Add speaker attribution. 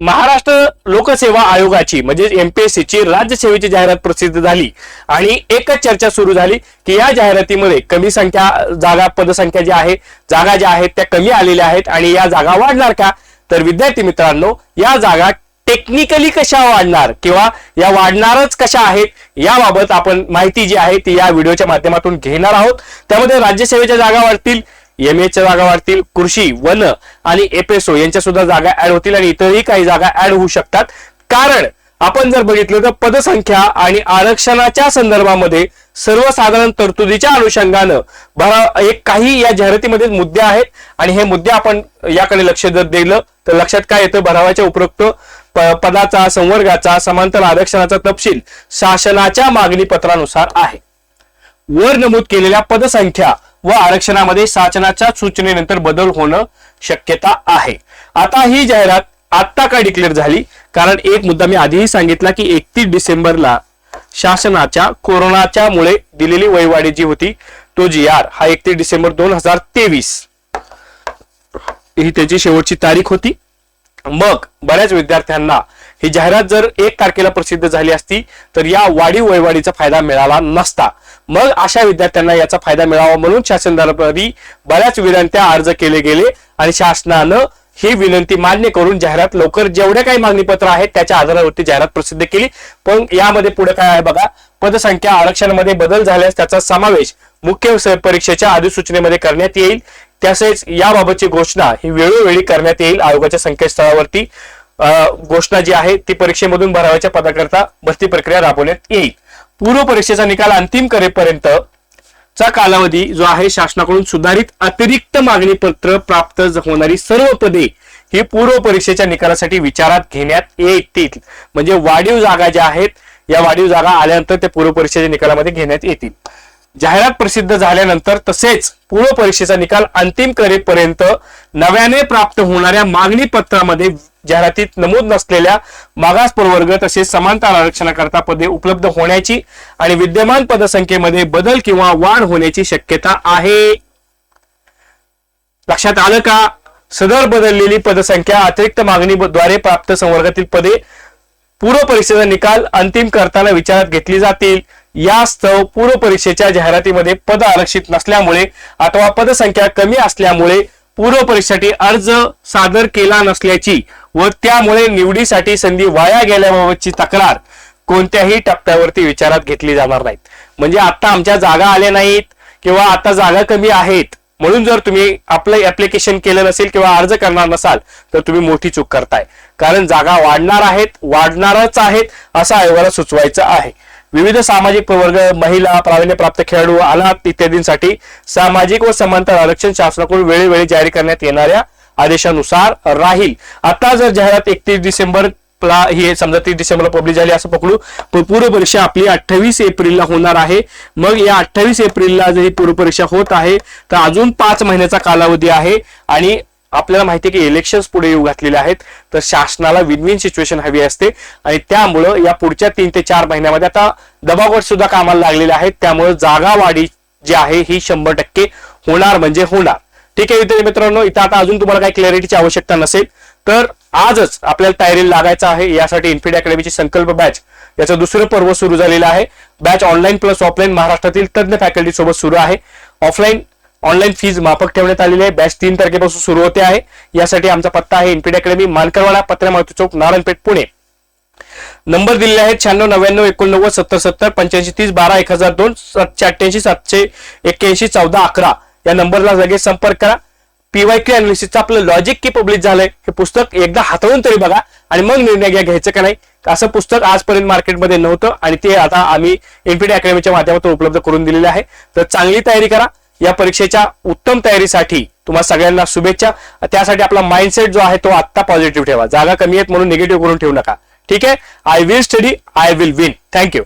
Speaker 1: महाराष्ट्र लोकसेवा आयोगाची म्हणजे एमपीएससी ची राज्यसेवेची जाहिरात प्रसिद्ध झाली. आणि एकच चर्चा सुरू झाली की या जाहिरातीमध्ये कमी संख्या जागा पदसंख्या ज्या आहे जागा ज्या आहेत त्या कमी आलेल्या आहेत आणि या जागा वाढणार का? तर विद्यार्थी मित्रांनो या जागा टेक्निकली कशा वाढणार किंवा या वाढणारच कशा आहेत याबाबत आपण माहिती जी आहे ती या व्हिडिओच्या माध्यमातून घेणार आहोत. त्यामध्ये राज्यसेवेच्या जागा वाढतील एम एच्या जागा वाढतील कृषी वन आणि एपेसो यांच्या सुद्धा जागा ऍड होतील आणि इतरही काही जागा ऍड होऊ शकतात. कारण आपण जर बघितलं तर पदसंख्या आणि आरक्षणाच्या संदर्भामध्ये सर्वसाधारण तरतुदीच्या अनुषंगानं भरा एक काही या जाहिरातीमध्ये मुद्दे आहेत आणि हे मुद्दे आपण याकडे लक्ष जर दिलं तर लक्षात काय येतं? भरावाच्या उपरोक्त पदाचा संवर्गाचा समांतर आरक्षणाचा तपशील शासनाच्या मागणी पत्रानुसार आहे. वर नमूद केलेल्या पदसंख्या व आरक्षणामध्ये शासनाच्या सूचनेनंतर बदल होणं शक्यता आहे. आता ही जाहिरात आत्ता का डिक्लेअर झाली? कारण एक मुद्दा मी आधीही सांगितला की एकतीस डिसेंबरला शासनाच्या कोरोनाच्या मुळे दिलेली वयवाडी जी होती तो जी आर हा एकतीस डिसेंबर दोन हजार तेवीस. ही त्याची शेवटची तारीख होती. मग बऱ्याच विद्यार्थ्यांना ही जाहिरात जर एक तारखेला प्रसिद्ध झाली असती तर या वाढीव वयवाढीचा फायदा मिळाला नसता. मग अशा विद्यार्थ्यांना याचा फायदा मिळावा म्हणून शासन दरबारी बऱ्याच विनंत्या अर्ज केले गेले आणि शासनानं ही विनंती मान्य करून जाहिरात लवकर जेवढे काही मागणी पत्र आहेत त्याच्या आधारावरती जाहिरात प्रसिद्ध केली. पण यामध्ये पुढे काय आहे बघा पदसंख्या आरक्षणामध्ये बदल झाल्यास त्याचा समावेश मुख्य परीक्षेच्या अधिसूचनेमध्ये करण्यात येईल. तसेच याबाबतची घोषणा ही वेळोवेळी करण्यात येईल आयोगाच्या संकेतस्थळावरती. अं, घोषणा जी आहे ती परीक्षेमधून भरावाच्या पदाकरता भरती प्रक्रिया राबवण्यात येईल. पूर्व परीक्षेचा निकाल अंतिम करेपर्यंत चा कालावधी जो आहे शासनाकडून सुधारित अतिरिक्त मागणी पत्र प्राप्त होणारी सर्व पदे ही पूर्व परीक्षेच्या निकालासाठी विचारात घेण्यात येतील. म्हणजे वाढीव जागा ज्या आहेत या वाढीव जागा आल्यानंतर ते पूर्व परीक्षेच्या निकालामध्ये घेण्यात येतील. जाहिरात प्रसिद्ध झाल्यानंतर तसेच पूर्व परीक्षेचा निकाल अंतिम करेपर्यंत नव्याने प्राप्त होणाऱ्या मागणी पत्रामध्ये जाहिरातीत नमूद नसलेल्या मागास प्रवर्ग तसेच समांतर आरक्षणाकरता पदे उपलब्ध होण्याची आणि विद्यमान पदसंख्येमध्ये बदल किंवा वाढ होण्याची शक्यता आहे. लक्षात आलं का? सदर बदललेली पदसंख्या अतिरिक्त मागणीद्वारे प्राप्त संवर्गातील पदे पूर्व परीक्षेचा निकाल अंतिम करताना विचारात घेतली जातील. यास्तव पूर्व परीक्षेच्या जाहिरातीमध्ये पद आरक्षित नसल्यामुळे अथवा पदसंख्या कमी असल्यामुळे पूर्व परीक्षेसाठी अर्ज सादर केला नसल्याची व त्यामुळे निवडीसाठी संधी वाया गेल्याबाबतची तक्रार कोणत्याही टप्प्यावरती विचारात घेतली जाणार नाहीत. म्हणजे आता आमच्या जागा आल्या नाहीत किंवा आता जागा कमी आहेत. म्हणून जर तुम्ही आपलं ऍप्लिकेशन केलं नसेल किंवा अर्ज करणार नसाल तर तुम्ही मोठी चूक करताय. कारण जागा वाढणार आहेत वाढणारच आहेत असं आयोगाला सुचवायचं आहे. विविध सामाजिक प्रवर्ग महिला प्रावीण्यप्राप्त खेळाडू अनाथ इत्यादींसाठी सामाजिक व समांतर आरक्षण शासनाकडून वेळोवेळी जारी करण्यात येणाऱ्या आदेशानुसार राहील. आता जर जाहिरात एकतीस डिसेंबर ला ही समजा तीस डिसेंबरला पब्लिश झाली असं पकडू पूर्वपरीक्षा पूर्व परीक्षा आपली अठ्ठावीस एप्रिलला होणार आहे. मग या अठ्ठावीस एप्रिलला जर ही पूर्व परीक्षा होत आहे तर अजून पाच महिन्याचा कालावधी आहे. आणि आपल्याला माहिती आहे की इलेक्शन्स पुढे येऊ घातलेले आहेत. तर शासनाला विन विन सिच्युएशन हवी असते. आणि त्यामुळं या पुढच्या तीन ते चार महिन्यामध्ये आता दबावगट सुद्धा कामाला लागलेले आहेत. त्यामुळे जागावाढी जी आहे ही शंभर टक्के होणार म्हणजे होणार. ठीक आहे विद्यार्थी मित्रांनो इथं आता अजून तुम्हाला काही क्लॅरिटीची आवश्यकता नसेल तर आजच आपल्याला तयारीला लागायचं आहे. यासाठी इन्फिड अकॅडमीची संकल्प बॅच याचं दुसरं पर्व सुरू झालेलं आहे. बॅच ऑनलाईन प्लस ऑफलाईन महाराष्ट्रातील तज्ज्ञ फॅकल्टी सोबत सुरू आहे. ऑफलाईन ऑनलाईन फीज माफक ठेवण्यात आलेली आहे. बॅच तीन तारखेपासून सुरू होते आहे. यासाठी आमचा पत्ता आहे इन्फिड अकॅडमी मानकरवाडा पत्रा मारुती चौक नारायणपेठ पुणे. नंबर दिलेले आहेत शहाण्णव नव्याण्णव एकोणनव्वद सत्तर सत्तर पंच्याऐंशी तीस बारा एक हजार दोन सातशे अठ्ठ्याऐंशी सातशे एक्क्याऐंशी चौदा अकरा. या नंबरला लगेच संपर्क करा. पीवायक्यू अनालिसिसचं आपलं लॉजिक की पब्लिश झालंय हे पुस्तक एकदा हाताळून तरी बघा आणि मग निर्णय घ्या घ्यायचं का नाही. असं पुस्तक आजपर्यंत मार्केटमध्ये नव्हतं आणि ते आता आम्ही एनपीडी अकॅडमीच्या माध्यमातून उपलब्ध करून दिलेले आहे. तर चांगली तयारी करा. या परीक्षेच्या उत्तम तयारीसाठी तुम्हाला सगळ्यांना शुभेच्छा. त्यासाठी आपला माइंडसेट जो आहे तो आत्ता पॉझिटिव्ह ठेवा. जागा कमी आहेत म्हणून निगेटिव्ह करून ठेवू नका. ठीक आहे? I will study I will win thank you